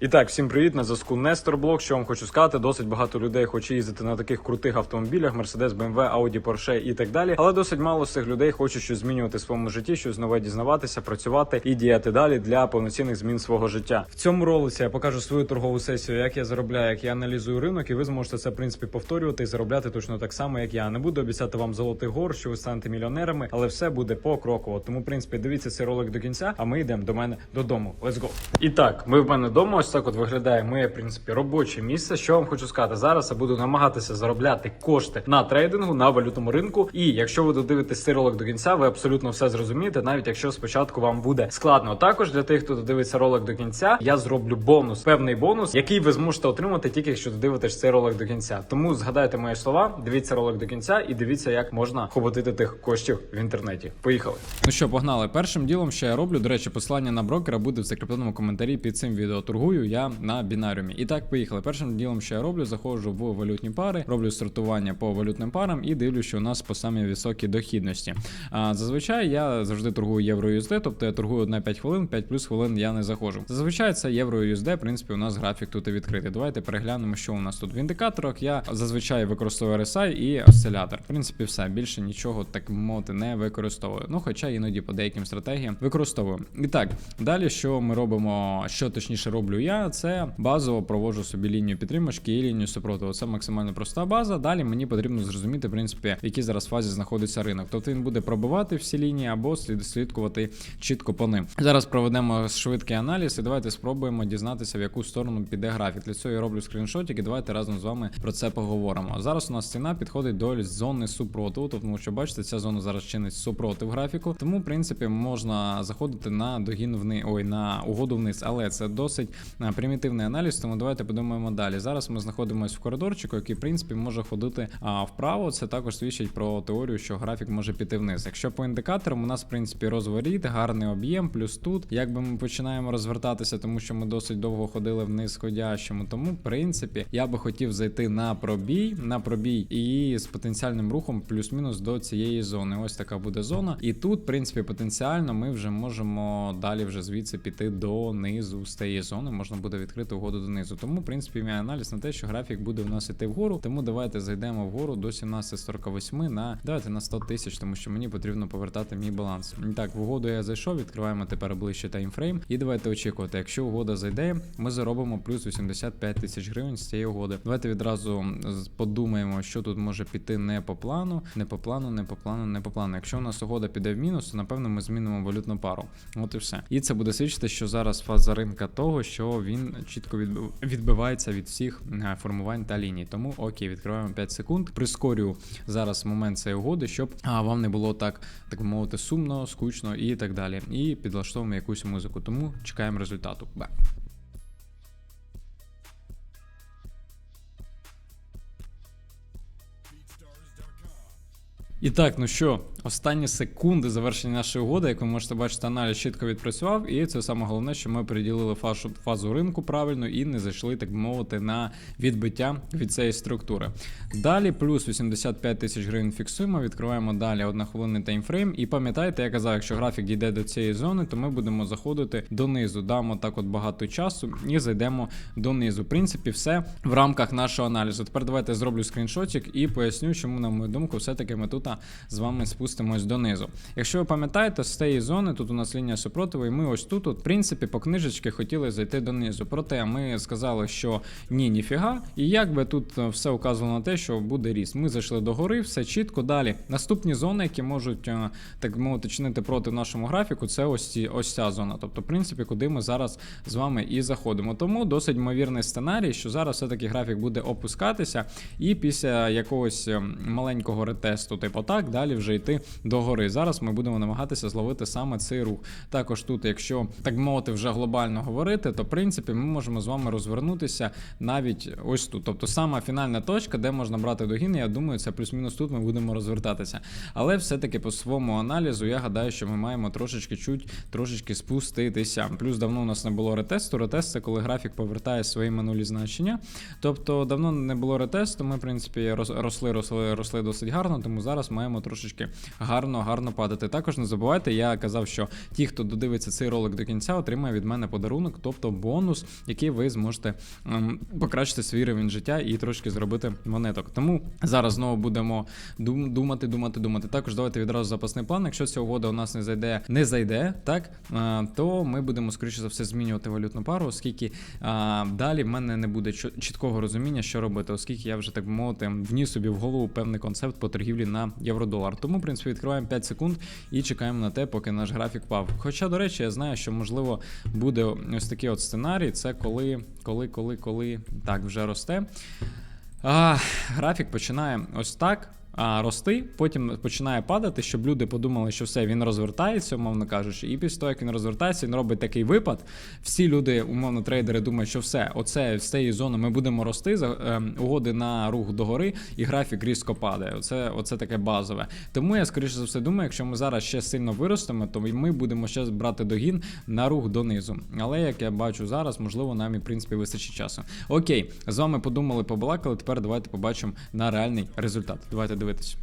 І так, всім привіт, на зв'язку Нестор Блок. Що вам хочу сказати, досить багато людей хоче їздити на таких крутих автомобілях: Mercedes, BMW, Audi, Porsche і так далі. Але досить мало з цих людей хочуть щось змінювати в своєму житті, щось нове дізнаватися, працювати і діяти далі для повноцінних змін свого життя. В цьому ролиці я покажу свою торгову сесію, як я заробляю, як я аналізую ринок, і ви зможете це в принципі повторювати і заробляти точно так само, як я. Не буду обіцяти вам золотих гор, що ви станете мільйонерами, але все буде покроково. Тому, в принципі, дивіться цей ролик до кінця, а ми йдемо до мене додому. Let's go! І так, ми в мене вдома. Ось так от виглядає моє в принципі робоче місце. Що вам хочу сказати? Зараз я буду намагатися заробляти кошти на трейдингу на валютному ринку. І якщо ви додивитесь цей ролик до кінця, ви абсолютно все зрозумієте, навіть якщо спочатку вам буде складно. Також для тих, хто додивиться ролик до кінця, я зроблю бонус, певний бонус, який ви зможете отримати тільки якщо додивитесь цей ролик до кінця. Тому згадайте мої слова, дивіться ролик до кінця і дивіться, як можна хоботити тих коштів в інтернеті. Поїхали. Ну що, погнали. Першим ділом, що я роблю, до речі, посилання на брокера буде в закріпленому коментарі під цим відео. Торгую я на бінаріумі. І так, поїхали. Першим ділом, що я роблю, заходжу в валютні пари, роблю сортування по валютним парам і дивлюсь, що у нас по самій високій дохідності. А зазвичай я завжди торгую євро USD, тобто я торгую на 5 хвилин, 5 плюс хвилин я не заходжу. Зазвичай це євро USD, в принципі, у нас графік тут і відкритий. Давайте переглянемо, що у нас тут в індикаторах. Я зазвичай використовую RSI і осцилятор. В принципі, все більше нічого так мовити не використовую. Ну, хоча іноді по деяким стратегіям використовую. І так, далі, що ми робимо, що точніше роблю я, це базово проводжу собі лінію підтримки і лінію супротиву. Це максимально проста база. Далі мені потрібно зрозуміти, в принципі, в якій зараз фазі знаходиться ринок. Тобто він буде пробивати всі лінії або слід слідкувати чітко по ним. Зараз проведемо швидкий аналіз і давайте спробуємо дізнатися, в яку сторону піде графік. Для цього я роблю скріншотик і давайте разом з вами про це поговоримо. Зараз у нас ціна підходить до зони супротиву, тому що бачите, ця зона зараз чинить супротив графіку. Тому, в принципі, можна заходити на догін вниз, ой, на угоду вниз, але це досить а, примітивний аналіз. Тому давайте подумаємо далі. Зараз ми знаходимося в коридорчику, який в принципі може ходити а, вправо. Це також свідчить про теорію, що графік може піти вниз. Якщо по індикаторам у нас в принципі розворіт, гарний об'єм, плюс тут, якби ми починаємо розвертатися, тому що ми досить довго ходили вниз сходящому. Тому, в принципі, я би хотів зайти на пробій, на пробій і з потенціальним рухом плюс-мінус до цієї зони. Ось така буде зона. І тут, в принципі, потенціально ми вже можемо далі вже звідси піти донизу з цієї зони. Можна буде відкрити угоду донизу. Тому, в принципі, мій аналіз на те, що графік буде у нас іти вгору. Тому давайте зайдемо вгору до 17.48 на давайте на 100 тисяч, тому що мені потрібно повертати мій баланс. Так, в угоду я зайшов. Відкриваємо тепер ближче таймфрейм. І давайте очікувати. Якщо угода зайде, ми заробимо плюс 85 тисяч гривень з цієї угоди. Давайте відразу подумаємо, що тут може піти не по плану, не по плану, не по плану, не по плану. Якщо у нас угода піде в мінус, то напевно ми змінимо валютну пару. От і все. І це буде свідчити, що зараз фаза ринка того, що він чітко відбив- відбивається від всіх е, формувань та ліній. Тому окей, відкриваємо 5 секунд. Прискорюю зараз момент цієї угоди, щоб вам не було так, так мовити, сумно, скучно і так далі. І підлаштовуємо якусь музику. Тому чекаємо результату. І так, ну що, останні секунди завершення нашої угоди, як ви можете бачити, аналіз чітко відпрацював, і це саме головне, що ми приділили фазу, фазу ринку правильно і не зайшли, так би мовити, на відбиття від цієї структури. Далі плюс 85 тисяч гривень фіксуємо, відкриваємо далі однохвилинний таймфрейм. І пам'ятайте, я казав, якщо графік дійде до цієї зони, то ми будемо заходити донизу. Дамо так от багато часу і зайдемо донизу. В принципі, все в рамках нашого аналізу. Тепер давайте зроблю скріншотик і поясню, чому, на мою думку, все-таки ми тут з вами спустимось донизу. Якщо ви пам'ятаєте, з цієї зони тут у нас лінія супротиву, і ми ось тут, от, в принципі, по книжечки хотіли зайти донизу. Проте ми сказали, що ні, ніфіга. І якби тут е, все указувало на те, що буде ріст. Ми зайшли до гори, все чітко. Далі наступні зони, які можуть е, так мовити чинити проти нашому графіку, це ось ці ось ця зона. Тобто, в принципі, куди ми зараз з вами і заходимо. Тому досить ймовірний сценарій, що зараз все-таки графік буде опускатися, і після якогось е, маленького ретесту, типу так, далі вже йти до гори. Зараз ми будемо намагатися зловити саме цей рух. Також тут, якщо так мовити, вже глобально говорити, то в принципі ми можемо з вами розвернутися навіть ось тут. Тобто сама фінальна точка, де можна брати догін, я думаю, це плюс-мінус тут ми будемо розвертатися. Але все-таки по своєму аналізу я гадаю, що ми маємо трошечки чуть трошечки спуститися. Плюс давно у нас не було ретесту. Ретест це коли графік повертає свої минулі значення. Тобто давно не було ретесту. Ми, в принципі, рос- росли, росли, росли досить гарно, тому зараз маємо трошечки гарно, гарно падати. Також не забувайте, я казав, що ті, хто додивиться цей ролик до кінця, отримає від мене подарунок, тобто бонус, який ви зможете ем, покращити свій рівень життя і трошки зробити монеток. Тому зараз знову будемо дум- думати, думати, думати. Також давайте відразу запасний план. Якщо ця угода у нас не зайде, не зайде, так е, то ми будемо скоріше за все змінювати валютну пару, оскільки е, далі в мене не буде чіткого розуміння, що робити, оскільки я вже так мовити вніс собі в голову певний концепт по торгівлі на євро-долар. Тому, в принципі, відкриваємо 5 секунд і чекаємо на те, поки наш графік пав. Хоча, до речі, я знаю, що можливо буде ось такий от сценарій. Це коли, коли, коли, коли так вже росте. А, графік починає ось так. А, рости, потім починає падати, щоб люди подумали, що все, він розвертається, умовно кажучи. І після того, як він розвертається, він робить такий випад. Всі люди, умовно, трейдери думають, що все, оце з цієї зони ми будемо рости, за е, угоди на рух догори, і графік різко падає. Оце, оце таке базове. Тому я скоріше за все думаю, якщо ми зараз ще сильно виростемо, то ми будемо ще брати догін на рух донизу. Але як я бачу зараз, можливо, нам і в принципі вистачить часу. Окей, з вами подумали, побалакали. Тепер давайте побачимо на реальний результат. Давайте дивитись.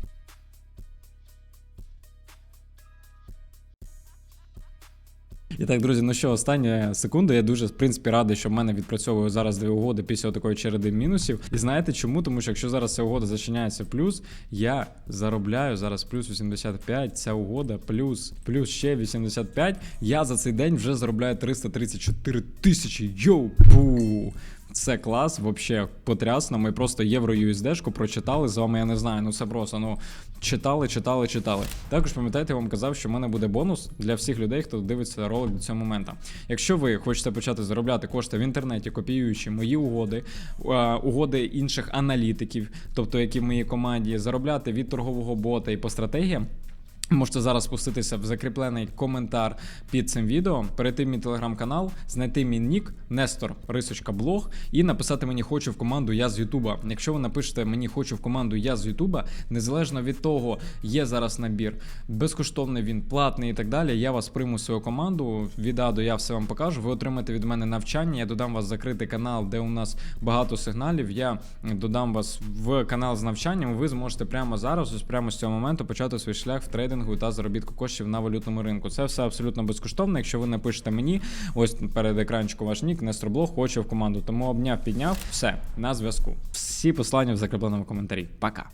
І так, друзі, ну що, остання секунда. Я дуже в принципі радий, що в мене відпрацьовує зараз дві угоди після такої череди мінусів. І знаєте чому? Тому що якщо зараз ця угода зачиняється плюс, я заробляю зараз плюс 85, ця угода плюс плюс ще 85. Я за цей день вже заробляю 334 тисячі. Йоу! Пу! Це клас, вообще потрясно. Ми просто євро USD-шку прочитали з вами. Я не знаю. Ну це просто ну читали, читали, читали. Також пам'ятаєте, я вам казав, що в мене буде бонус для всіх людей, хто дивиться ролик до цього моменту. Якщо ви хочете почати заробляти кошти в інтернеті, копіюючи мої угоди, е, угоди інших аналітиків, тобто які в моїй команді, заробляти від торгового бота і по стратегіям. Можете зараз спуститися в закріплений коментар під цим відео, перейти в мій телеграм-канал, знайти мій нік Нестор Рисочка Блог і написати мені хочу в команду Я з Ютуба. Якщо ви напишете мені хочу в команду Я з Ютуба, незалежно від того, є зараз набір, безкоштовний він, платний і так далі. Я вас прийму свою команду. Від А до я все вам покажу. Ви отримаєте від мене навчання. Я додам вас в закритий канал, де у нас багато сигналів. Я додам вас в канал з навчанням. Ви зможете прямо зараз, ось прямо з цього моменту, почати свій шлях в трейдингу та заробітку коштів на валютному ринку. Це все абсолютно безкоштовно. Якщо ви напишете мені, ось перед екранчиком ваш нік, Нестроблог, хочу в команду. Тому обняв, підняв, все на зв'язку. Всі послання в закріпленому коментарі. Пока.